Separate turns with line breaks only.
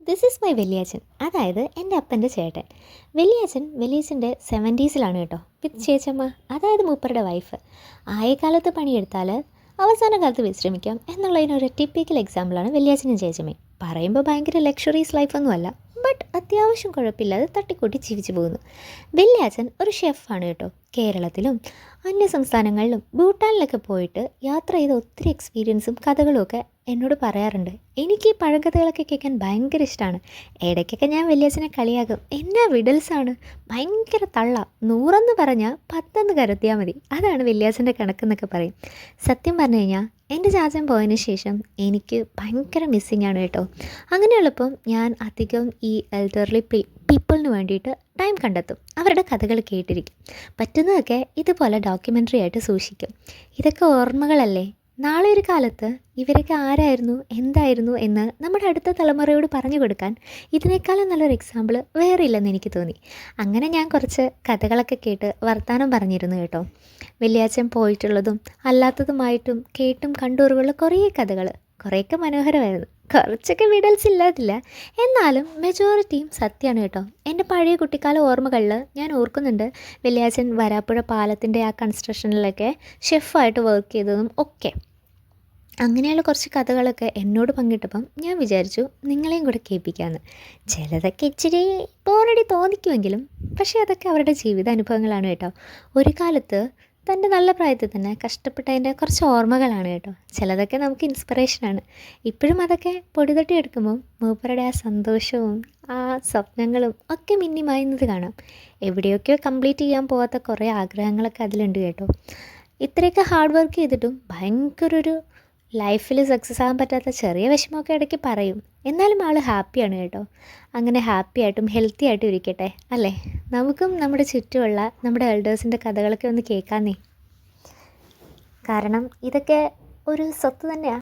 This is my വലിയച്ഛൻ. അതായത് എന്റെ അപ്പന്റെ ചേട്ടൻ. വലിയച്ഛൻ വലിയച്ഛന്റെ സെവന്റീസിലാണ് കേട്ടോ. വിത്ത് ചേച്ചമ്മ അതായത് മൂപ്പരുടെ വൈഫ് ആയകാലത്ത് പണിയെടുത്താൽ അവസാന കാലത്ത് വിശ്രമിക്കാം എന്നുള്ളതിനൊരു ടിപ്പിക്കൽ എക്സാമ്പിളാണ് വലിയച്ഛനും ചേച്ചമ്മയും പറയുമ്പോൾ ഭയങ്കര ലക്ഷറീസ് ലൈഫൊന്നുമല്ല ബട്ട് അത്യാവശ്യം കുഴപ്പമില്ലാതെ തട്ടിക്കൂട്ടി ജീവിച്ചു പോകുന്നു. വെള്ളിയാച്ചൻ ഒരു ഷെഫാണ് കേട്ടോ കേരളത്തിലും അന്യ സംസ്ഥാനങ്ങളിലും ഭൂട്ടാനിലൊക്കെ പോയിട്ട് യാത്ര ചെയ്ത ഒത്തിരി എക്സ്പീരിയൻസും കഥകളും ഒക്കെ എന്നോട് പറയാറുണ്ട് എനിക്ക് ഈ പഴങ്കഥകളൊക്കെ കേൾക്കാൻ ഭയങ്കര ഇഷ്ടമാണ് ഇടയ്ക്കൊക്കെ ഞാൻ വലിയച്ഛനെ കളിയാകും എന്നാ വിഡൽസാണ് ഭയങ്കര തള്ള. നൂറെന്ന് പറഞ്ഞാൽ പത്തെന്ന് കരുത്തിയാൽ മതി. അതാണ് വലിയച്ഛന്റെ കണക്കെന്നൊക്കെ പറയും. സത്യം പറഞ്ഞു കഴിഞ്ഞാൽ എന്റെ ചാച്ചൻ പോയതിന് ശേഷം എനിക്ക് ഭയങ്കര മിസ്സിങ് ആണ് കേട്ടോ. അങ്ങനെയുള്ളപ്പം ഞാൻ അധികം ഈ എൽഡർലി പീപ്പിളിന് വേണ്ടിയിട്ട് ടൈം കണ്ടെത്തും. അവരുടെ കഥകൾ കേട്ടിരിക്കും. പറ്റുന്നതൊക്കെ ഇതുപോലെ ഡോക്യുമെന്ററി ആയിട്ട് സൂക്ഷിക്കും. ഇതൊക്കെ ഓർമ്മകളല്ലേ? നാളെ ഒരു കാലത്ത് ഇവരൊക്കെ ആരായിരുന്നു എന്തായിരുന്നു എന്ന് നമ്മുടെ അടുത്ത തലമുറയോട് പറഞ്ഞു കൊടുക്കാൻ ഇതിനേക്കാളും നല്ലൊരു എക്സാമ്പിൾ വേറെ ഇല്ലെന്ന് എനിക്ക് തോന്നി. അങ്ങനെ ഞാൻ കുറച്ച് കഥകളൊക്കെ കേട്ട് വർത്തമാനം പറഞ്ഞിരുന്നു കേട്ടോ. വെള്ളിയാഴ്ച പോയിട്ടുള്ളതും അല്ലാത്തതുമായിട്ടും കേട്ടും കണ്ടൂറുകളുള്ള കുറേ കഥകൾ കുറേയൊക്കെ മനോഹരമായിരുന്നു. കുറച്ചൊക്കെ വിടൽസ് ഇല്ലാതില്ല. എന്നാലും മെജോറിറ്റിയും സത്യമാണ് കേട്ടോ. എന്റെ പഴയ കുട്ടിക്കാല ഓർമ്മകളിൽ ഞാൻ ഓർക്കുന്നുണ്ട് വെള്ളിയാച്ചൻ വരാപ്പുഴ പാലത്തിന്റെ ആ കൺസ്ട്രക്ഷനിലൊക്കെ ഷെഫായിട്ട് വർക്ക് ചെയ്തതും ഒക്കെ. അങ്ങനെയുള്ള കുറച്ച് കഥകളൊക്കെ എന്നോട് പങ്കിട്ടപ്പം ഞാൻ വിചാരിച്ചു നിങ്ങളെയും കൂടെ കേൾപ്പിക്കാമെന്ന് ചിലതൊക്കെ ഇച്ചിരി ബോറടി തോന്നിക്കുമെങ്കിലും പക്ഷേ അതൊക്കെ അവരുടെ ജീവിതാനുഭവങ്ങളാണ് കേട്ടോ. ഒരു കാലത്ത് തന്റെ നല്ല പ്രായത്തിൽ തന്നെ കഷ്ടപ്പെട്ടതിന്റെ കുറച്ച് ഓർമ്മകളാണ് കേട്ടോ. ചിലതൊക്കെ നമുക്ക് ഇൻസ്പിറേഷനാണ് ഇപ്പോഴും അതൊക്കെ പൊടിതട്ടി എടുക്കുമ്പോൾ മൂപ്പരുടെ ആ സന്തോഷവും ആ സ്വപ്നങ്ങളും ഒക്കെ മിന്നിമായുന്നത് കാണാം. എവിടെയൊക്കെയോ കംപ്ലീറ്റ് ചെയ്യാൻ പോകാത്ത കുറേ ആഗ്രഹങ്ങളൊക്കെ അതിലുണ്ട് കേട്ടോ. ഇത്രയൊക്കെ ഹാർഡ് വർക്ക് ചെയ്തിട്ടും ഭയങ്കര ഒരു ലൈഫിൽ സക്സസ് ആകാൻ പറ്റാത്ത ചെറിയ വിഷമമൊക്കെ ഇടയ്ക്ക് പറയും. എന്നാലും ആൾ ഹാപ്പിയാണ് കേട്ടോ. അങ്ങനെ ഹാപ്പി ആയിട്ടും ഹെൽത്തി ആയിട്ടും ഇരിക്കട്ടെ അല്ലേ? നമുക്കും നമ്മുടെ ചുറ്റുമുള്ള നമ്മുടെ എൽഡേഴ്സിന്റെ കഥകളൊക്കെ ഒന്ന് കേൾക്കാന്നേ. കാരണം ഇതൊക്കെ ഒരു സ്വത്ത് തന്നെയാണ്